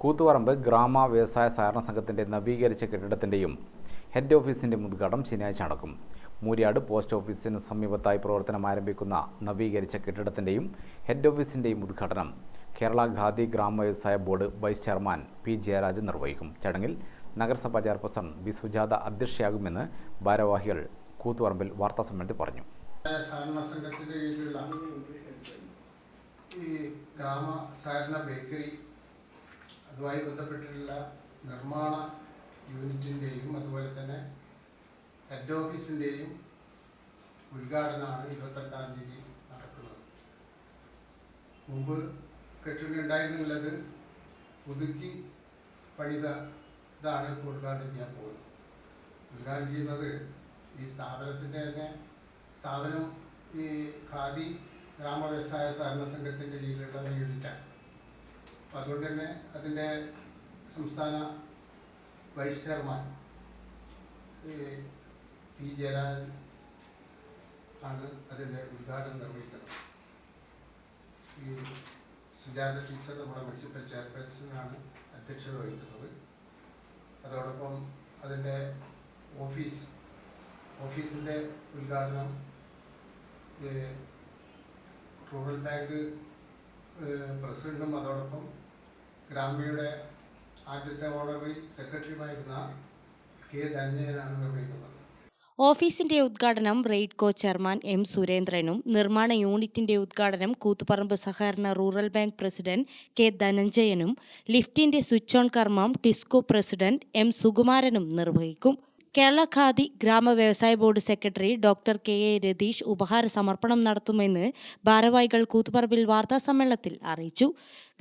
കൂത്തുപറമ്പ് ഗ്രാമ വ്യവസായ സഹകരണ സംഘത്തിന്റെ നവീകരിച്ച കെട്ടിടത്തിന്റെയും ഹെഡ് ഓഫീസിന്റെയും ഉദ്ഘാടനം ശനിയാഴ്ച നടക്കും. മൂരിയാട് പോസ്റ്റ് ഓഫീസിന് സമീപത്തായി പ്രവർത്തനം ആരംഭിക്കുന്ന നവീകരിച്ച കെട്ടിടത്തിന്റെയും ഹെഡ് ഓഫീസിന്റെയും ഉദ്ഘാടനം കേരള ഖാദി ഗ്രാമ വ്യവസായ board vice chairman P Jayarajan നിർവഹിക്കും. ചടങ്ങിൽ നഗരസഭാ ചെയർപേഴ്സൺ ബി സുജാത അധ്യക്ഷയാകുമെന്ന് ഭാരവാഹികൾ കൂത്തുപറമ്പിൽ വാർത്താ സമ്മേളനത്തിൽ പറഞ്ഞു. ഈ ഗ്രാമ സഹകരണ ബേക്കറി അതുമായി ബന്ധപ്പെട്ടിട്ടുള്ള നിർമ്മാണ യൂണിറ്റിന്റെയും അതുപോലെ തന്നെ ഹെഡ് ഓഫീസിന്റെയും ഉദ്ഘാടനമാണ് ഇരുപത്തെട്ടാം തീയതി നടക്കുന്നത്. മുമ്പ് കെട്ടിട്ടുണ്ടായിരുന്നുള്ളത് പുതുക്കി പണിത ഇതാണ് ഇപ്പോൾ ഉദ്ഘാടനം ചെയ്യാൻ പോകുന്നത്. ഉദ്ഘാടനം ചെയ്യുന്നത് ഈ സ്ഥാപനത്തിന്റെ തന്നെ സ്ഥാപനം ഈ ഖാദി ഗ്രാമ വ്യവസായ സഹകരണ സംഘത്തിന്റെ യൂണിറ്റാണ് അതുകൊണ്ട് തന്നെ അതിന്റെ സംസ്ഥാന വൈസ് ചെയർമാൻ പി ജയരാജൻ ആണ് അതിന്റെ ഉദ്ഘാടനം നിർവഹിക്കുന്നത് ഈ സുജാത ടീച്ചർ നമ്മുടെ മുനിസിപ്പൽ ചെയർപേഴ്സണാണ് അധ്യക്ഷത വഹിക്കുന്നത്. അതോടൊപ്പം അതിന്റെ ഓഫീസ് ഓഫീസിന്റെ ഉദ്ഘാടനം റൂറൽ ബാങ്ക് പ്രസിഡന്റും അതോടൊപ്പം ഗ്രാമ്യയുടെ ആദ്യത്തെ ഓണററി സെക്രട്ടറിയുമായിരുന്ന കെ ധനഞ്ജയനാണ് നിർവഹിക്കുന്നത്. ഓഫീസിന്റെ ഉദ്ഘാടനം റെയ്ഡ്കോ ചെയർമാൻ എം സുരേന്ദ്രനും നിർമ്മാണ യൂണിറ്റിന്റെ ഉദ്ഘാടനം കൂത്തുപറമ്പ് സഹകരണ റൂറൽ ബാങ്ക് പ്രസിഡന്റ് കെ ധനഞ്ജയനും ലിഫ്റ്റിന്റെ സ്വിച്ച് ഓൺ കർമ്മം ടിസ്കോ പ്രസിഡന്റ് എം സുകുമാരനും നിർവഹിക്കും. കേരള ഖാദി ഗ്രാമ വ്യവസായ board secretary doctor K A Ratheesh ഉപഹാര സമർപ്പണം നടത്തുമെന്ന് ഭാരവാഹികൾ കൂത്തുപറമ്പിൽ വാർത്താ സമ്മേളനത്തിൽ അറിയിച്ചു.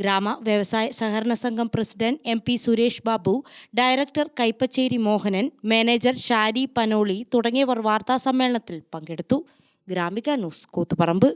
ഗ്രാമ വ്യവസായ സഹകരണ സംഘം president M P Suresh Babu director Kaippacheri Mohanan manager Shari Panoli തുടങ്ങിയവർ വാർത്താ സമ്മേളനത്തിൽ പങ്കെടുത്തു. ഗ്രാമിക ന്യൂസ് കൂത്തുപറമ്പ്.